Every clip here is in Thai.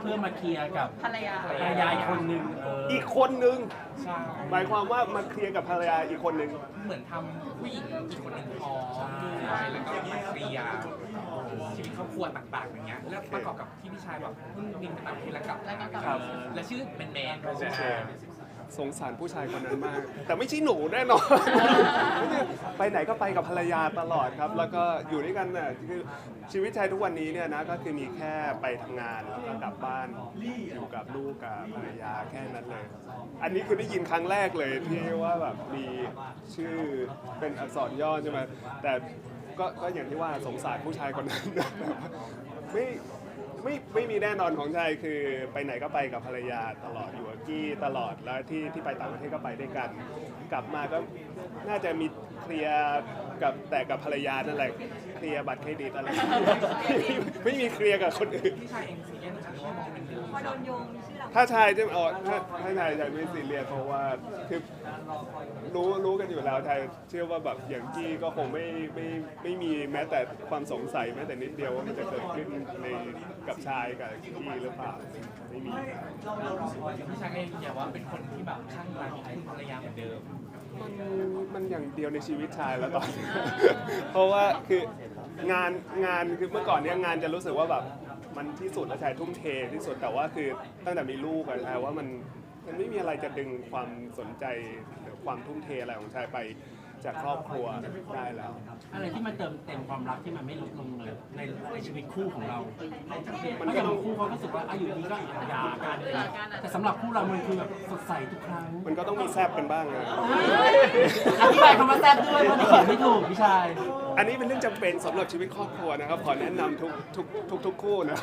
เพื่อมาเคลียร์กับภรรยา ภรรยาอีกคนนึงเอออีกคนนึง ใช่หมายความว่ามาเคลียร์กับภรรยาอีกคนนึง เหมือนทำผู้หญิงอีกคนหนึ่งท้องด้วยแล้วก็มาเคลียร์ชีวิตครอบครัวต่างๆอย่างเงี้ยแล้วประกอบกับที่พี่ชายแบบเพิ่งบินไปต่างประเทศแล้วกลับแล้วก็กลับครับและชื่อแมนแมน สงสารผู้ชายคนนั้นมาก แต่ไม่ใช่หนูแน่นอน ไปไหนก็ไปกับภรรยาตลอดครับ แล้วก็อยู่ด้วยกันน่ะคือชีวิตชายทุกวันนี้เนี่ยนะก็คือมีแค่ไปทำงานแล้วก็กลับบ้านอยู่กับลูกกับภรรยาแค่นั้นเลย อันนี้คือได้ยินครั้งแรกเลยที่ว่าแบบมีชื่อเป็นอักษรย่อใช่ไหมแต่ก็ก็อย่างที่ว่าสงสารผู้ชายคนนั้น ไม่ ไม่ไม่มีแน่นอนของชายคือไปไหนก็ไปกับภรรยาตลอดอยู่กับกี้ตลอดแล้วที่ที่ไปต่างประเทศก็ไปด้วยกัน กลับมาก็น่าจะมีเคลียร์กับแต่กับภรรยานั่นแหละเคลียร์บัตรเครดิตอะไร ไม่มีเคลียร์กับคนอื่น พี่ชายเองซีเรียสนะครับที่มอง พอโดนโยงชื่อเราถ้าชายจะเอาถ้าถ้าชายจะไม่ซีเรียสเพราะว่าคือรู้รู้กันอยู่แล้วชายเชื่อว่าแบบอย่างกี้ก็คงไม่ไม่ไม่มีแม้แต่ความสงสัยแม้แต่นิดเดียวว่ามันจะเกิดขึ้นในกับชายกับกี้หรือเปล่าไม่มีพี่ชายก็ยังยืนยันว่าเป็นคนที่แบบข้างรักคุณภรรยาเหมือนเดิมมันมันอย่างเดียวในชีวิตชายแล้วตอนนี้เพราะว่าคืองานงานคือเมื่อก่อนเนี้ยงานจะรู้สึกว่าแบบ มันที่สุดแล้วชายทุ่มเทที่สุดแต่ว่าคือตั้งแต่มีลูกอะชายว่ามันมันไม่มีอะไรจะดึงความสนใจหรือความทุ่มเทอะไรของชายไปจากครอบครัวได้แล้ว อะไรที่มันเติมเต็มความรักที่มันไม่ลดลง ในในชีวิตคู่ของเรามัมันนก็ก็ต้องคู่เขาก็รู้สึกว่าอายุนี้ก็หย่ากันแต่สำหรับคู่เรามันคือแบบสดใสทุกครั้งมันก็ต้องมีแซบกันบ้างนะอธิบายคำว่าแซ่บด้วยเพราะที่เขียนไม่ถูกพี่ชาย อันนี้เป็นเรื่องจำเป็นสำหรับชีวิตครอบครัวนะครับขอแนะนำทุกทุกทุกทุกคู่นะ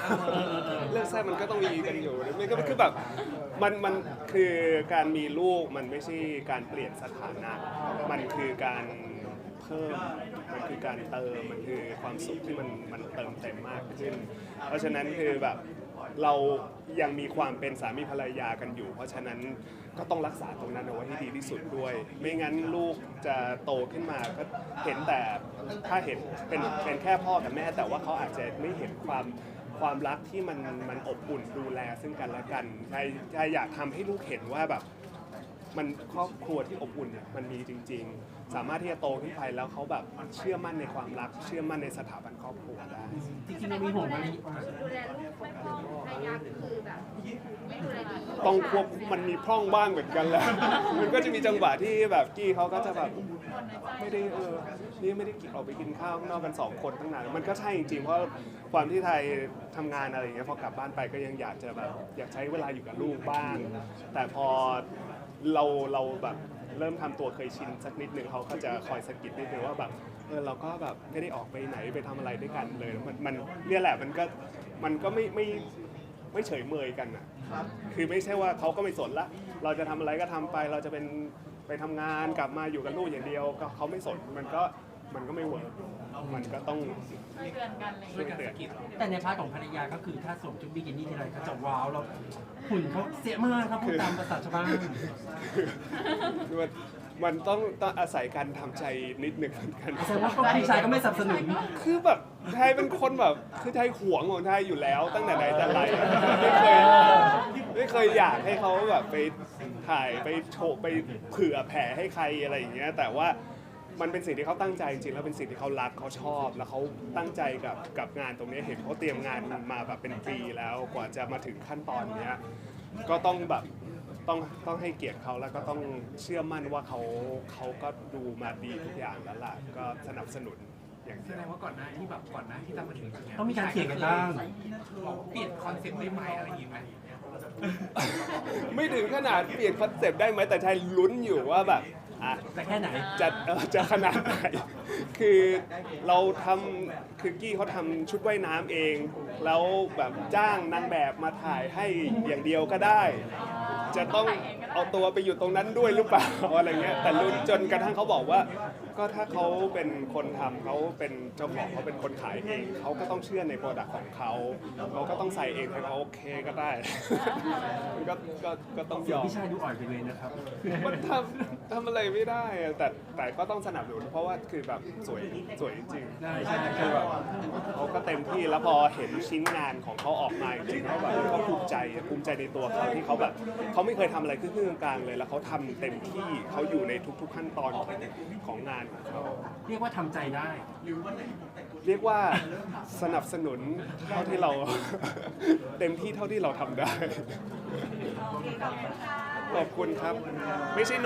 เรื่องแซบมันก็ต้องมีกันอยู่นะมันก็คือแบบมันมันคือการมีลูกมันไม่ใช่การเปลี่ยนสถานะ มันคือการ เพิ่ม มันคือการเติม มันคือความสุขที่มันมันเติมเต็มมากขึ้น เพราะฉะนั้นคือแบบเรายังมีความเป็นสามีภรรยากันอยู่ เพราะฉะนั้นก็ต้องรักษาตรงนั้นเอาไว้ให้ดีที่สุดด้วย ไม่งั้นลูกจะโตขึ้นมาก็เห็นแต่ถ้าเห็นเป็นเป็นแค่พ่อกับแม่ แต่ว่าเขาอาจจะไม่เห็นความความรักที่มันมันอบอุ่นดูแลซึ่งกันและกันใช่ใช่อยากทำให้ลูกเห็นว่าแบบ มันครอบครัวที่อบอุ่นเนี่ยมันมีจริง ๆ สามารถที่จะโตขึ้นไปแล้วเขาแบบเชื่อมั่นในความรัก เชื่อมั่นในสถาบันครอบครัวได้ จริงๆมันมีห่วงอะไรดูแลลูกไม่พอภรรยาคือแบบไม่ดูแลดีต้องควบมันมีพร่องบ้างเหมือนกันแหละ มันก็จะมีจังหวะที่แบบกี้เขาก็จะแบบไม่ได้เออ นี่ไม่ได้กินออกไปกินข้าวข้างนอกกันสองคนตั้งนาน มันก็ใช่จริงๆ เพราะความที่ไทยทำงานอะไรอย่างเงี้ยพอกลับบ้านไปก็ยังอยากจะแบบอยากใช้เวลาอยู่กับลูกบ้าง แต่พอเราเราแบบ เริ่มทำตัวเคยชินสักนิดหนึ่งเขาก็จะคอยสะกิดนิดนึงว่าแบบเออเราก็แบบไม่ได้ออกไปไหนไปทำอะไรด้วยกันเลยมันมันเนี่ยแหละมันก็มันก็ไม่ไม่ไม่เฉยเมยกันอะคือไม่ใช่ว่าเขาก็ไม่สนละ เราจะทำอะไรก็ทำไปเราจะเป็นไปทำงานกลับมาอยู่กับลูกอย่างเดียวก็เขาไม่สนมันก็ มันก็ไม่เวิร์กมันก็ต้องช่วยเตือนกันอะไรอย่างช่วยเงี้ยกันสะกิดแต่ในพาร์ทของภรรยาก็คือถ้าสวมชุดบิกินี่ทีไรก็จะว้าวเราหุ่นเขาเสียมากครับพูดตามภาษาชาวบ้านมันมันต้องต้องอาศัยการทำใจนิดหนึ่งเหมือนกัน แสดงว่าก็พี่ชายก็ไม่สนับสนุน คือแบบไทยเป็นคนแบบคือไทยหวงของไทยอยู่แล้วตั้งแต่ไหนแต่ไรอะไม่เคยไม่เคยอยากให้เขาแบบไปถ่ายไปโชว์ไปเผื่อแผ่ให้ใครอะไรอย่างเงี้ยแต่ว่า มันเป็นสิ่งที่เขาตั้งใจจริงๆแล้วเป็นสิ่งที่เขารักเขาชอบ แล้วเขาตั้งใจกับกับงานตรงนี้เห็นเขาเตรียมงานมาแบบเป็นปีแล้วกว่าจะมาถึงขั้นตอนเนี้ยก็ต้องแบบต้องต้องให้เกียรติเขาแล้วก็ต้องเชื่อมั่นว่าเขาเขาก็ดูมาดีทุกอย่างแล้วล่ะก็สนับสนุนอย่างแสเดียวดงว่าก่อนหน้าที่แบบก่อนหน้าที่จะมาถึงแบบเนี้ยต้องมีการเถียงกันบ้าง บอกเปลี่ยนคอนเซ็ปต์ได้ไหมอะไรอย่างงี้ไหมไม่ถึงขนาดเปลี่ยนคอนเซปต์ได้ไหมแต่ชายลุ้นอยู่ว่าแบบ อะแต่แค่ไหน จะเอ่อจะขนาดไหน คือเราทำคือกี้เขาทำชุดว่ายน้ำเอง แล้วแบบจ้างนางแบบมาถ่ายให้อย่างเดียวก็ได้ จะต้องเอาตัวไปอยู่ตรงนั้นด้วยหรือเปล่า อะไรเงี้ย แต่ลุ้นจนกระทั่งเขาบอกว่า ก็ถ้าเขาเป็นคนทำเขาเป็นเจ้าของเขาเป็นคนขายเอง เขาก็ต้องเชื่อในโปรดักต์ของเขาเขาก็ต้องใส่เองให้เขาโอเคก็ได้มันก็ก็ก็ต้องยอม พี่ชายดูอ่อนไปเลยนะครับ มันทำ ทำอะไรไม่ได้อะแต่แต่ก็ต้องสนับสนุนเพราะว่าคือแบบสวยสวยจริงๆใช่ใช่คือแบบเขาก็เต็มที่แล้วพอเห็นชิ้นงานของเขาออกมาจริงๆเขาแบบเขาภูมิใจภูมิใจในตัวเขาที่เขาแบบเขาไม่เคยทำอะไรครึ่งๆกลางๆเลย แล้วเขาทำเต็มที่เขาอยู่ในทุก ๆ ขั้นตอนของของงานของเขา เรียกว่าทำใจได้ เรียกว่าสนับสนุนเท่าที่เรา เต็มที่เท่าที่เราทำได้ โอเคขอบคุณค่ะ ขอบคุณครับ ไม่ใช่หนู